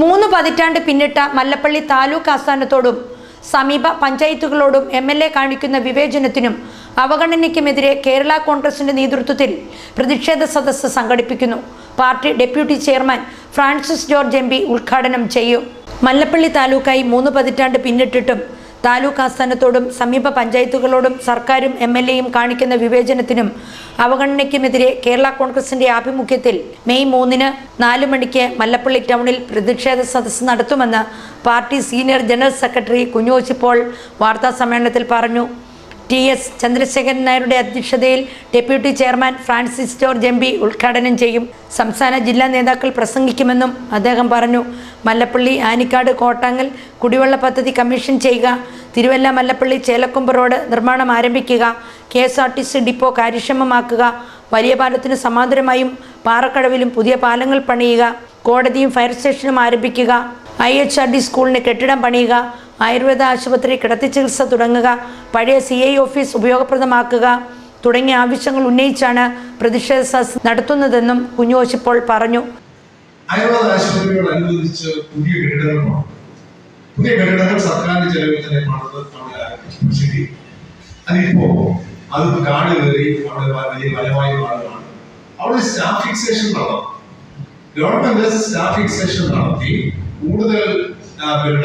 മൂന്ന് പതിറ്റാണ്ട് പിന്നിട്ട മല്ലപ്പള്ളി താലൂക്ക് ആസ്ഥാനത്തോടും സമീപ പഞ്ചായത്തുകളോടും എം എൽ എ കാണിക്കുന്ന വിവേചനത്തിനും അവഗണനയ്ക്കുമെതിരെ കേരള കോൺഗ്രസിന്റെ നേതൃത്വത്തിൽ പ്രതിഷേധ സദസ്സ് സംഘടിപ്പിക്കുന്നു. Party deputy chairman Francis George M ഉദ്ഘാടനം ചെയ്യും. മല്ലപ്പള്ളി താലൂക്കായി മൂന്ന് പതിറ്റാണ്ട് പിന്നിട്ടിട്ടും താലൂക്ക് ആസ്ഥാനത്തോടും സമീപ പഞ്ചായത്തുകളോടും സർക്കാരും എം എൽ എയും കാണിക്കുന്ന വിവേചനത്തിനും അവഗണനയ്ക്കുമെതിരെ കേരള കോൺഗ്രസിന്റെ ആഭിമുഖ്യത്തിൽ മെയ് മൂന്നിന് നാല് മണിക്ക് മല്ലപ്പള്ളി ടൗണിൽ പ്രതിഷേധ സദസ്സ് നടത്തുമെന്ന് party senior general secretary Kunjochi Paul വാർത്താ സമ്മേളനത്തിൽ പറഞ്ഞു. ടി എസ് ചന്ദ്രശേഖരൻ നായരുടെ അധ്യക്ഷതയിൽ deputy chairman Francis George M P ഉദ്ഘാടനം ചെയ്യും. സംസ്ഥാന ജില്ലാ നേതാക്കൾ പ്രസംഗിക്കുമെന്നും അദ്ദേഹം പറഞ്ഞു. മല്ലപ്പള്ളി ആനിക്കാട് കോട്ടാങ്ങൽ കുടിവെള്ള പദ്ധതി കമ്മീഷൻ ചെയ്യുക. തിരുവല്ല മല്ലപ്പള്ളി ചേലക്കൊമ്പ് റോഡ് നിർമ്മാണം ആരംഭിക്കുക. K S R T C depot കാര്യക്ഷമമാക്കുക. വലിയ പാലത്തിന് സമാന്തരമായും പാറക്കടവിലും പുതിയ പാലങ്ങൾ പണിയുക. കോടതിയും ഫയർ സ്റ്റേഷനും ആരംഭിക്കുക. ഐ എച്ച് ആർ ഡി സ്കൂളിന് കെട്ടിടം പണിയുക. ആയുർവേദ ആശുപത്രി കിടത്തി ചികിത്സ തുടങ്ങുക പഴയ സി ഐ ഓഫീസ് ഉപയോഗപ്രദമാക്കുക തുടങ്ങിയ ആവശ്യങ്ങൾ ഉന്നയിച്ചാണ് പ്രതിഷേധ സദസ്സ് നടത്തുന്നതെന്നും കുഞ്ഞോശിപ്പോൾ പറഞ്ഞു. ആയുർവേദ ആശുപത്രികൾ അനുവദിച്ച് പുതിയ കെട്ടിടങ്ങൾ പുതിയ കെട്ടിടങ്ങൾ സർക്കാരിന്റെ ചെലവിൽ തന്നെ പണിത് അവിടെ അതിപ്പോ അത് കാട് കയറി അവിടെ വലിയ ഫലമായി മാറുകയാണ് അവിടെ സ്റ്റാഫ് ഫിക്സേഷൻ നടന്നു. ഗവൺമെന്റ് സ്റ്റാഫ് ഫിക്സേഷൻ നടത്തി കൂടുതൽ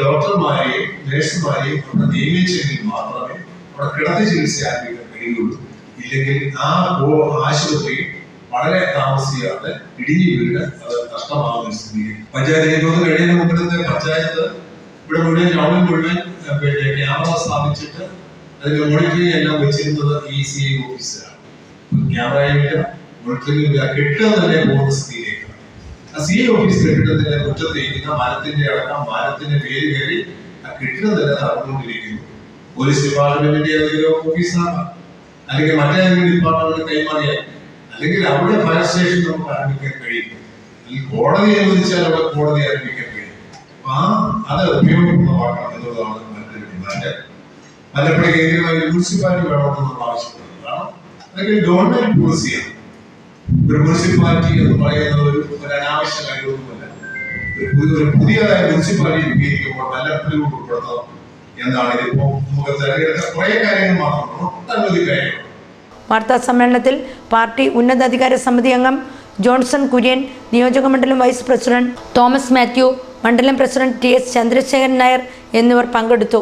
ഡോക്ടർമാരെയും നഴ്സുമാരെയും അവിടെ നിയമിച്ചെങ്കിൽ മാത്രമേ അവിടെ കിടത്തി ചികിത്സ ആരംഭിക്കാൻ കഴിയുള്ളൂ. ഇല്ലെങ്കിൽ ആ ആശുപത്രി വളരെ താമസിയാതെ ഇടിഞ്ഞു വീട് അത് നഷ്ടമാകുന്ന സ്ഥിതി പഞ്ചായത്ത് ഇരുപത് കഴിയുന്ന മുമ്പിലത്തെ പഞ്ചായത്ത് ഇവിടെ മുഴുവൻ ടൗണിൽ മുഴുവൻ പിന്നെ ക്യാമറ സ്ഥാപിച്ചിട്ട് അതിന്റെ മോണിറ്ററിംഗ് എല്ലാം വെച്ചിരുന്നത് ഈ സി ഐ ഓഫീസിലാണ് ക്യാമറയില്ല മോണിറ്ററിംഗ് കെട്ടിടം തന്നെ പോകുന്ന ആ സി ഓഫീസ് കെട്ടിടത്തിന്റെ മുറ്റത്ത് ഇരിക്കുന്ന മരത്തിന്റെ അടക്കം മരത്തിന്റെ പേര് കയറി ആ കെട്ടിടം തന്നെ നടന്നുകൊണ്ടിരിക്കുന്നു. പോലീസ് ഡിപ്പാർട്ട്മെന്റിന്റെ ഏതെങ്കിലും ഓഫീസാണ്. അല്ലെങ്കിൽ മറ്റേതെങ്കിലും ഡിപ്പാർട്ട്മെന്റ് കൈമാറിയാൽ അല്ലെങ്കിൽ അവിടെ ഫയർ സ്റ്റേഷൻ നമുക്ക് ആരംഭിക്കാൻ കഴിയും. അല്ലെങ്കിൽ കോടതി അനുവദിച്ചാൽ അവിടെ കോടതി ആരംഭിക്കാൻ കഴിയും. ആ അത് ഉപയോഗപ്രദമാക്കണം എന്നുള്ളതാണ് മറ്റൊരു ഡിമാൻഡ്. മലപ്പുറം കേന്ദ്രമായി മുനിസിപ്പാലിറ്റി വേണമെന്ന് നമ്മൾ ആവശ്യപ്പെടുന്നതാണ് അല്ലെങ്കിൽ ഗവൺമെന്റ് പോളിസിയാണ്. ഒരു മുനിസിപ്പാലിറ്റി എന്ന് പറയുന്ന ഒരു അനാവശ്യ കാര്യമൊന്നുമല്ല ഒരു പുതിയ- ഒരു പുതിയതായ മുനിസിപ്പാലിറ്റി രൂപീകരിക്കുമ്പോൾ മലപ്പുറം ഉൾപ്പെടുത്തണം എന്നാണ് ഇതിപ്പോ നമുക്ക് തിരഞ്ഞെടുത്ത കുറെ കാര്യങ്ങൾ മാത്രം ഒട്ടനവധി കാര്യങ്ങൾ. വാർത്താ സമ്മേളനത്തിൽ പാർട്ടി ഉന്നതാധികാര സമിതി അംഗം ജോൺസൺ കുര്യൻ നിയോജക മണ്ഡലം വൈസ് പ്രസിഡന്റ് തോമസ് മാത്യു മണ്ഡലം president T S Chandrasekharan Nair എന്നിവർ പങ്കെടുത്തു.